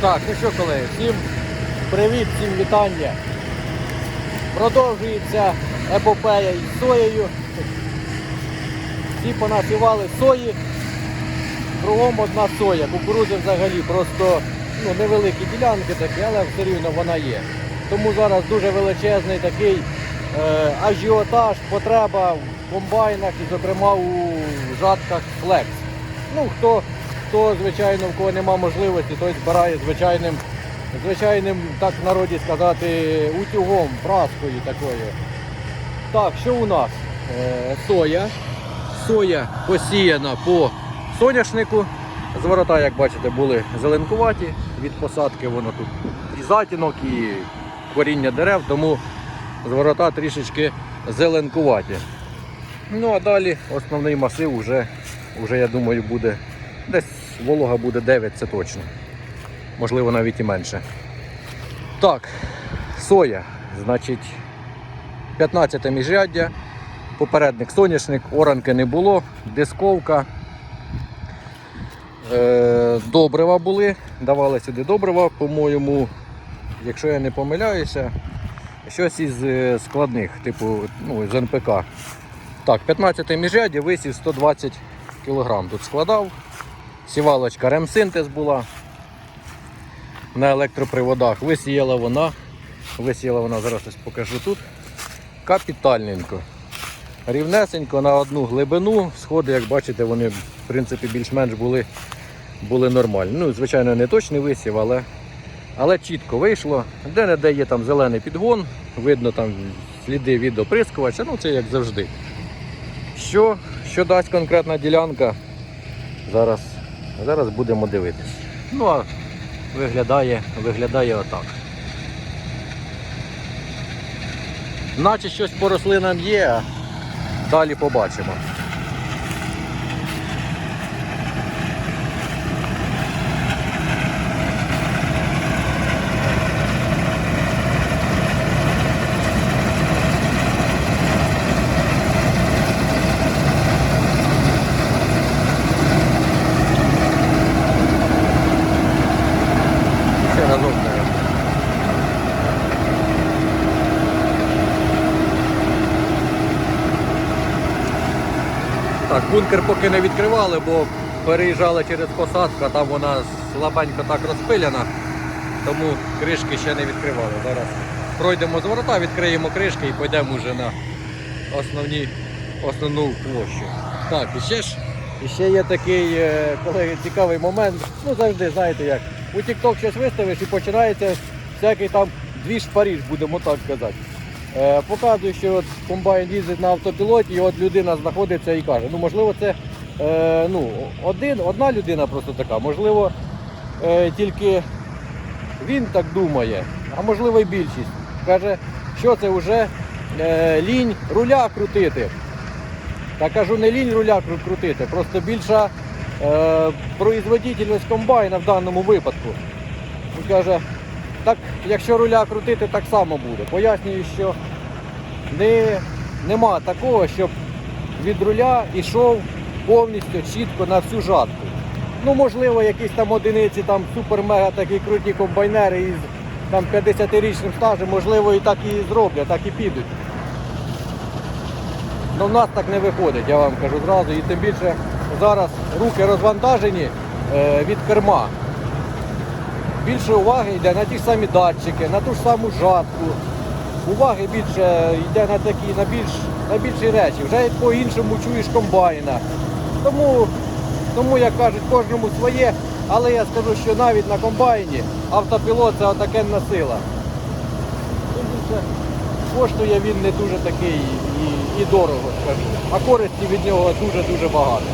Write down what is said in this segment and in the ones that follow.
Так, ну що, колеги, всім привіт, всім вітання. Продовжується епопея із соєю. Всі понасівали сої. Кругом одна соя. Кукурузи взагалі просто ну, невеликі ділянки такі, але все рівно вона є. Тому зараз дуже величезний такий е, ажіотаж, потреба в комбайнах і, зокрема, у жатках Flex. Ну, хто, хто, звичайно, в кого нема можливості, той збирає звичайним, звичайним, так в народі сказати, утюгом, праскою такою. Так, що у нас? Е, соя. Соя посіяна по соняшнику. Зворота, як бачите, були зеленкуваті. Від посадки воно тут і затінок, і коріння дерев, тому зворота трішечки зеленкуваті. Ну а далі основний масив вже, вже я думаю, буде десь волога буде 9, це точно. Можливо, навіть і менше. Так, соя, значить, 15 міжряддя, попередник соняшник, оранки не було, дисковка. Е, добрива були, давали сюди добрива, по-моєму, якщо я не помиляюся, щось із е, складних, типу ну, з НПК. Так, 15 міжряддя, висів 120 кг тут складав. Сівалочка ремсинтез була на електроприводах. Висіяла вона. Висіяла вона, зараз ось покажу тут. Капітальненько. Рівнесенько на одну глибину. Сходи, як бачите, вони в принципі більш-менш були, були нормальні. Ну, звичайно, не точний висів, але, але чітко вийшло. Де-не-де є там зелений підгон, видно там сліди від оприскувача, ну це як завжди. Що, що дасть конкретна ділянка? Зараз, зараз будемо дивитися. Ну а виглядає, виглядає отак. Наче щось по рослинам є, а далі побачимо. Ще разок, наверное. Так, бункер поки не відкривали, бо переїжджали через посадку, а там вона слабенько так розпиляна, тому кришки ще не відкривали. Зараз пройдемо з ворота, відкриємо кришки і пойдемо вже на основні, основну площу. Так, і ще ж і ще є такий, е, колеги, цікавий момент. Ну завжди знаєте як. У TikTok щось виставиш і починається всякий там двіж в Париж, будемо так казати. Е, показую, що от комбайн їздить на автопілоті, і от людина знаходиться і каже, ну можливо, це е, ну, один, одна людина просто така, можливо, е, тільки він так думає, а можливо і більшість. Каже, що це вже е, лінь руля крутити. Та кажу, не лінь руля крутити, просто більша е, производительність комбайна в даному випадку. Він каже, так, якщо руля крутити, так само буде. Пояснюю, що не, нема такого, щоб від руля йшов повністю чітко на всю жатку. Ну, можливо, якісь там одиниці, там супер-мега такі круті комбайнери із там 50-річним стажем, можливо, і так і зроблять, так і підуть. Ну в нас так не виходить, я вам кажу зразу. І тим більше зараз руки розвантажені е, від керма. Більше уваги йде на ті ж самі датчики, на ту ж саму жатку. Уваги більше йде на такі, на більш на більші речі. Вже по-іншому чуєш комбайна. Тому, тому, як кажуть, кожному своє. Але я скажу, що навіть на комбайні автопілот це отакенна сила. Коштує він не дуже такий і, і дорого, скажу. А користі від нього дуже-дуже багато.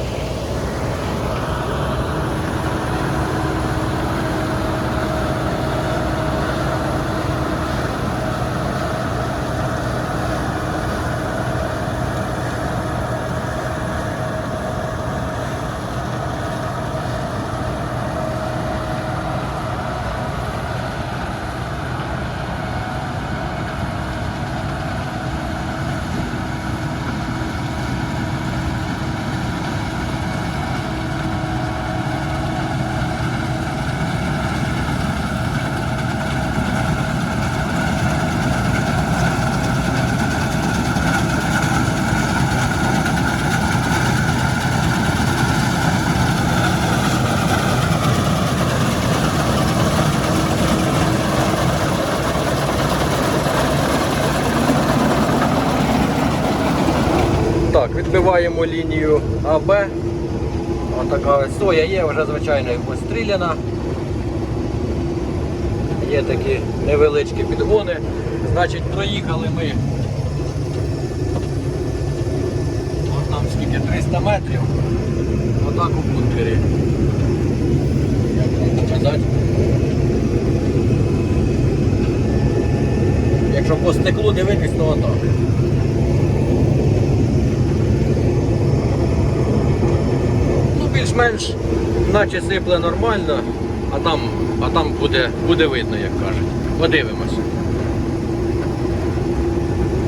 Відбиваємо лінію АБ. Отака соя є, вже звичайно постріляна. Є такі невеличкі підгони. Значить, проїхали ми. От там скільки 300 метрів. Отак у бункері. Як вам показати? Якщо по стеклу дивитись, то отак. Ну, більш-менш, наче сипле нормально, а там, а там буде, буде видно, як кажуть. Подивимося.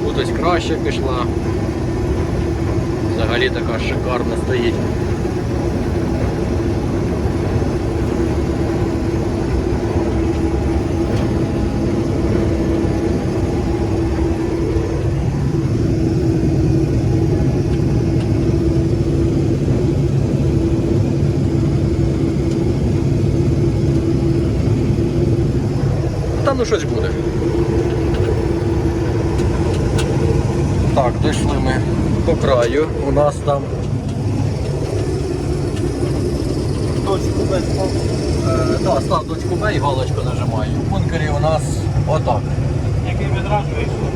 Кудись краще пішла. Взагалі така шикарна стоїть. Щось буде. Так, дійшли ми по краю. У нас там. Точку Б став. Е, да, став точку Б і галочку нажимаю. В бункері у нас отак. Який відраж вийшло?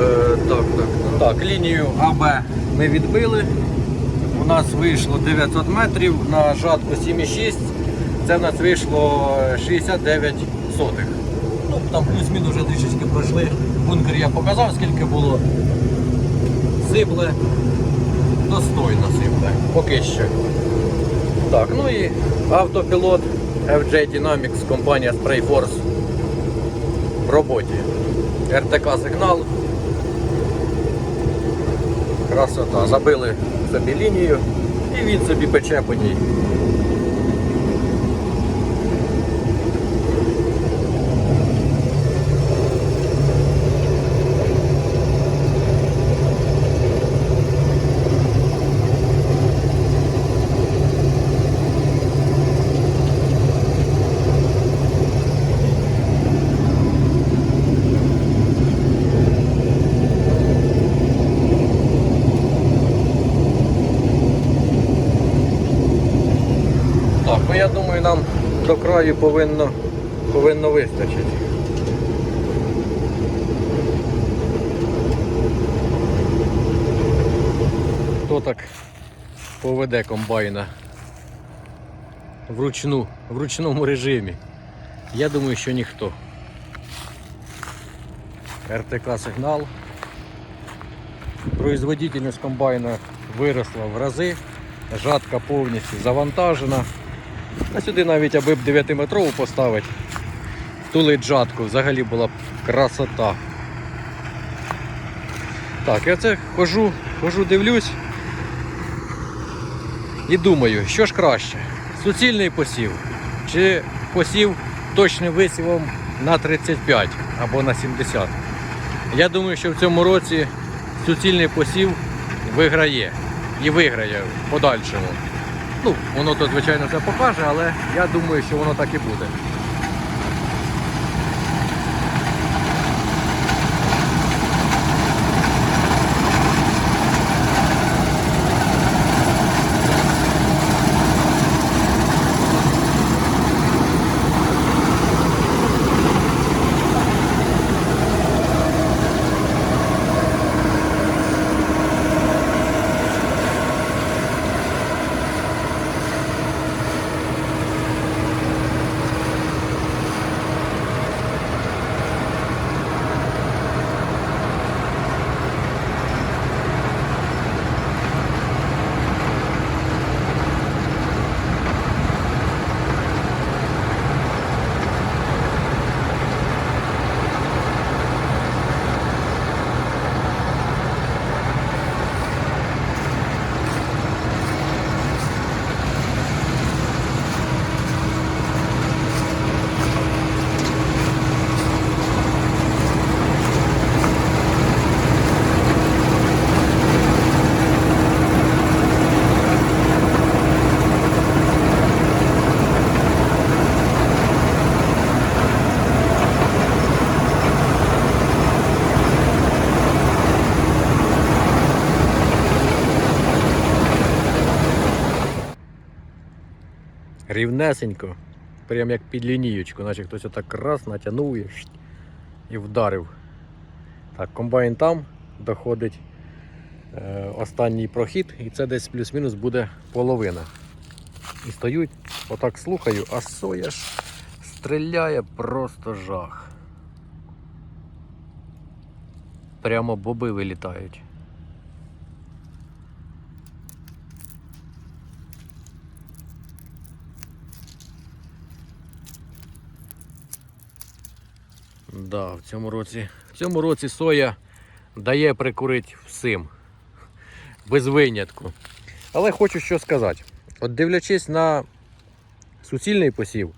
Е, так, так. Так, лінію АБ ми відбили. У нас вийшло 900 метрів на жатку 7,6. Це в нас вийшло 69 сотих. Ну, там плюс-мінус вже трішечки пройшли. Бункер я показав, скільки було. Сипле. Достойно сипле. Поки що. Так, ну і автопілот FJ Dynamics, компанія Sprayforce в роботі. РТК сигнал. Красота. Забили собі лінію і він собі пече по ній. Так, ну я думаю, нам до краю повинно, повинно вистачити. Хто так поведе комбайна вручну, в ручному режимі? Я думаю, що ніхто. РТК сигнал. Производительність комбайна виросла в рази, жатка повністю завантажена. А сюди навіть аби б 9-метрову поставити, тулить жатку, взагалі була б красота. Так, я це хожу, хожу, дивлюсь і думаю, що ж краще, суцільний посів чи посів точним висівом на 35 або на 70. Я думаю, що в цьому році суцільний посів виграє і виграє в подальшому. Ну, воно то, звичайно, це покаже, але я думаю, що воно так і буде. Рівнесенько. Прям як під лінієчку, наче хтось отак раз натягнув і, вдарив. Так, комбайн там доходить е, останній прохід, і це десь плюс-мінус буде половина. І стоють, отак слухаю, а соя ж стріляє просто жах. Прямо боби вилітають. Да, в цьому році, в цьому році соя дає прикурити всім. Без винятку. Але хочу що сказати. От дивлячись на суцільний посів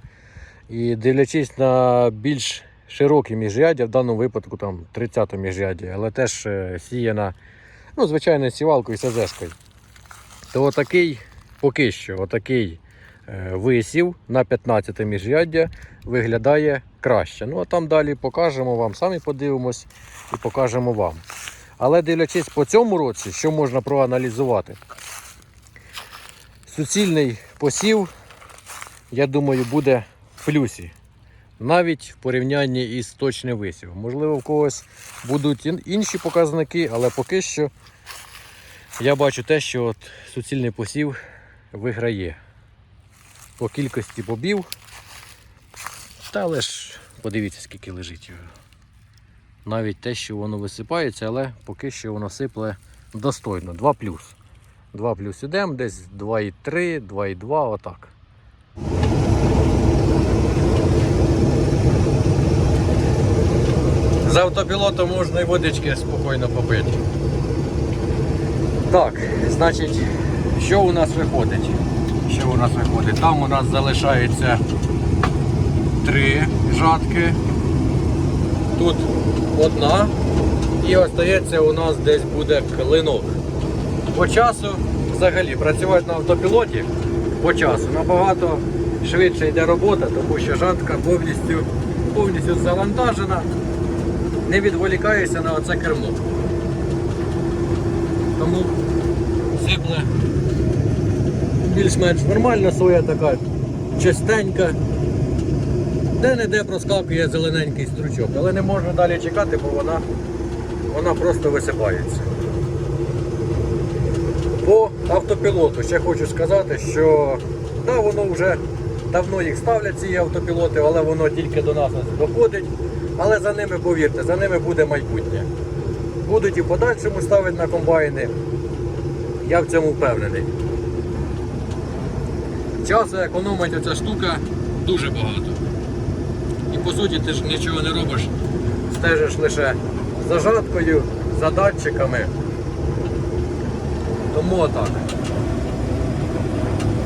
і дивлячись на більш широкі міжряддя, в даному випадку там 30 міжряддя, але теж е, сіяна, ну, звичайно, сівалкою і СЗшкою, то отакий, поки що, отакий е, висів на 15 міжряддя виглядає краще. Ну а там далі покажемо вам, самі подивимось і покажемо вам. Але дивлячись по цьому році, що можна проаналізувати, суцільний посів, я думаю, буде в плюсі. Навіть в порівнянні із точним висівом. Можливо, в когось будуть інші показники, але поки що я бачу те, що от суцільний посів виграє по кількості бобів. Та але ж подивіться, скільки лежить його. Навіть те, що воно висипається, але поки що воно сипле достойно. 2 плюс. 2 плюс ідемо, десь 2,3, 2,2, отак. З автопілотом можна і водички спокійно попити. Так, значить, що у нас виходить? Що у нас виходить? Там у нас залишається три жатки. Тут одна. І остається у нас десь буде клинок. По часу взагалі працювати на автопілоті по часу набагато швидше йде робота, тому що жатка повністю, повністю завантажена, не відволікаєшся на оце кермо. Тому сипле більш-менш нормальна соя така, чистенька. Де-не-де проскакує зелененький стручок, але не можна далі чекати, бо вона, вона просто висипається. По автопілоту ще хочу сказати, що да, воно вже давно їх ставлять ці автопілоти, але воно тільки до нас доходить. Але за ними, повірте, за ними буде майбутнє. Будуть і в подальшому ставити на комбайни. Я в цьому впевнений. Часу економить оця штука дуже багато. По суті ти ж нічого не робиш, стежиш лише за жаткою, за датчиками. Тому отак.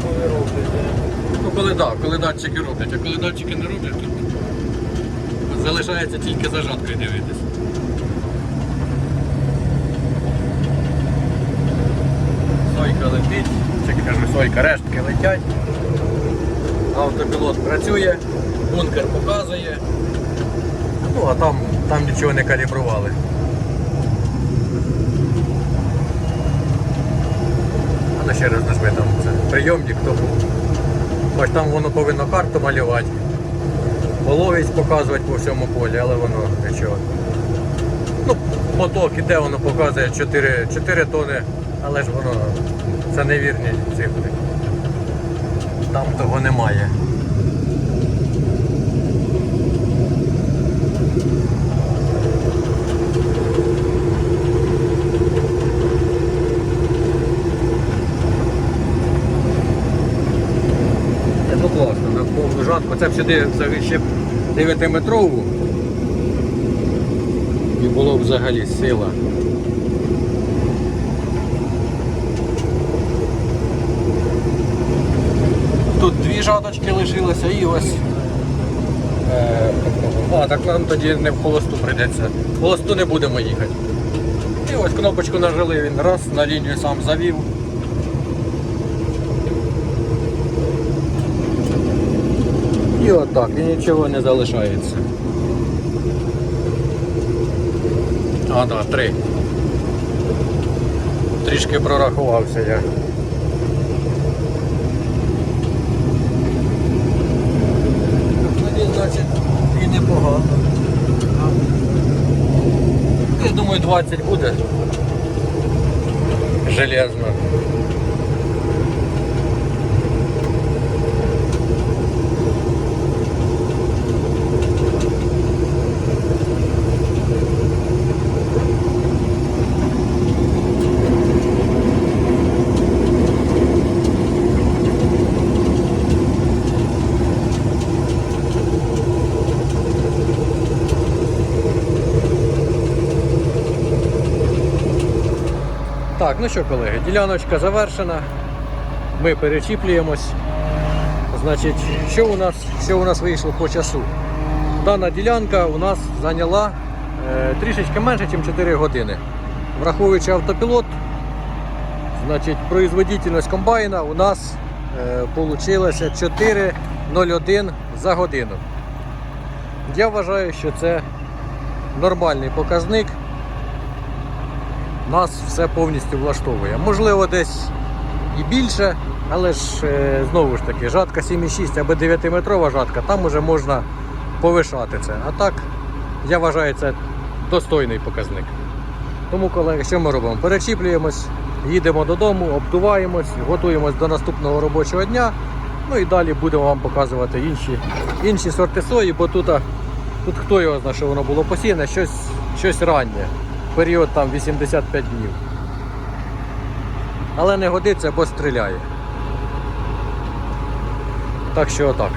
Коли робите. Ну коли так, коли датчики роблять, а коли датчики не роблять, то залишається тільки за жаткою дивитись. Сойка летить, чи кажу, сойка, рештки летять. Автопілот працює, бункер показує. Ну а там, там нічого не калібрували. А ще раз нажми там це прийомник, то був. Хоч там воно повинно карту малювати, вологість показувати по всьому полі, але воно нічого. Ну, поток іде, воно показує 4, 4 тони, але ж воно це невірні цифри. Там того немає. Це ну класно, на повну жатку. Це б сюди ще 9-метрову. І було б взагалі сила. Тут дві жаточки лишилося і ось. Е, а, так нам тоді не в холосту прийдеться. В холосту не будемо їхати. І ось кнопочку нажали, він раз, на лінію сам завів. І отак, і нічого не залишається. А, так, три. Трішки прорахувався я. 20 і непогано. Я думаю, 20 буде. Железно. Так, ну що, колеги, діляночка завершена. Ми перечіплюємось. Значить, що у нас, що у нас вийшло по часу? Дана ділянка у нас зайняла е, трішечки менше, ніж 4 години. Враховуючи автопілот, значить, производительність комбайна у нас е, вийшло 4,01 за годину. Я вважаю, що це нормальний показник нас все повністю влаштовує. Можливо, десь і більше, але ж е, знову ж таки, жатка 7,6 або 9-метрова жатка, там уже можна повишати це. А так, я вважаю, це достойний показник. Тому, колеги, що ми робимо? Перечіплюємось, їдемо додому, обдуваємось, готуємось до наступного робочого дня. Ну і далі будемо вам показувати інші, інші сорти сої, бо тут, тут хто його знає, що воно було посіяне, щось, щось раннє період там 85 днів. Але не годиться, бо стріляє. Так що отак.